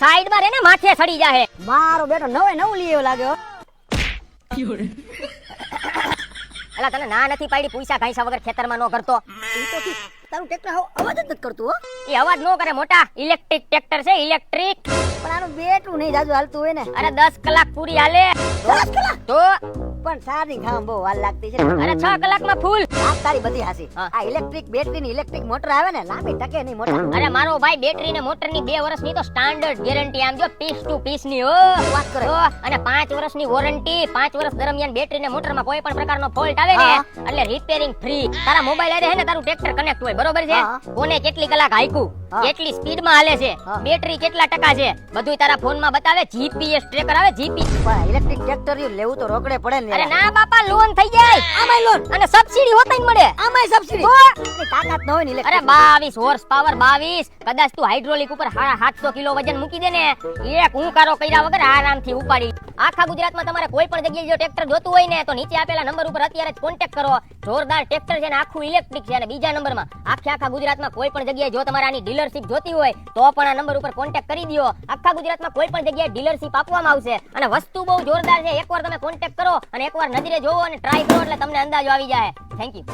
સાઈડમાં રે ને માથે સડી જાહે. મારો બેટો નવે નવું લીયો લાગ્યો અલા તને ના નથી પાડી પૈસા ઘાઈસા વગર ખેતરમાં નો કરતો? ઈ તો તારું ટ્રેક્ટર હો અવાજ જ નથી કરતું હો. એ અવાજ નો કરે મોટા. ઇલેક્ટ્રિક ટ્રેક્ટર છે ઇલેક્ટ્રિક. પણ આનું બેટું નહીં જાજુ હાલતું હોય ને. અરે 10 કલાક પૂરી હાલે. 10 કલાક? તો પણ ચાર્જિંગ બહુ વાર લાગતી છે. અરે 6 કલાકમાં ફૂલ. આ તારી બધી હાસી આ ઇલેક્ટ્રિક બેટરી ની ઇલેક્ટ્રિક મોટર આવે ને લાંબી ટકે નહીં મોટર અરે મારો ભાઈ બેટરી ને મોટરની બે વર્ષની તો સ્ટાન્ડર્ડ ગેરંટી આમ જો પીસ ટુ પીસની ઓ વાત કરે. અને પાંચ વર્ષની વોરંટી પાંચ વર્ષ દરમિયાન બેટરી ને મોટરમાં કોઈ પણ પ્રકારનો ફોલ્ટ આવે ને એટલે રિપેરિંગ ફ્રી તારા મોબાઈલ આરે હે ને તારું ટ્રેક્ટર કનેક્ટ હોય બરોબર છે? કોને કેટલી કલાક હાઈકું. કેટલી સ્પીડમાં હાલે છે બેટરી કેટલા ટકા છે બધું તારા ફોનમાં બતાવે જીપીએસ ટ્રેકર આવે જીપી ઇલેક્ટ્રિક ટ્રેક્ટર લેવું તો રોકડે પડે ને અરે ના બાપા લોન થઈ જાય. આમાં લોન અને સબસિડી હોતા જ મળે. આમાંય સબસિડી ઓ તાકાત ન હોય ને અરે electric. બાવીસ હોર્સ પાવર બાવીસ. કદાચ તું હાઇડ્રોલિક ઉપર 700 કિલો વજન મૂકી દે ને એક હુંકારો કર્યા વગર આરામથી ઉપાડી. આખા ગુજરાતમાં તમારે કોઈ પણ જગ્યાએ જો ટ્રેક્ટર જોતું હોય ને તો નીચે આપેલા નંબર ઉપર અત્યારે જ કોન્ટેક્ટ કરો. જોરદાર ટ્રેક્ટર છે ને આખું ઇલેક્ટ્રિક છે અને બીજા નંબરમાં આખે આખા ગુજરાતમાં કોઈ પણ જગ્યાએ જો તમારે આની ડીલરશિપ જોતી હોય તો પણ આ નંબર ઉપર કોન્ટેક્ટ કરી દો આખા ગુજરાતમાં કોઈ પણ જગ્યાએ ડીલરશિપ આપવામાં આવશે. અને વસ્તુ બહુ જોરદાર છે. એકવાર તમે કોન્ટેક્ટ કરો અને એકવાર નજરે જોવો અને ટ્રાય કરો એટલે તમને અંદાજો આવી જાય. Thank you.